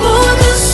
我的心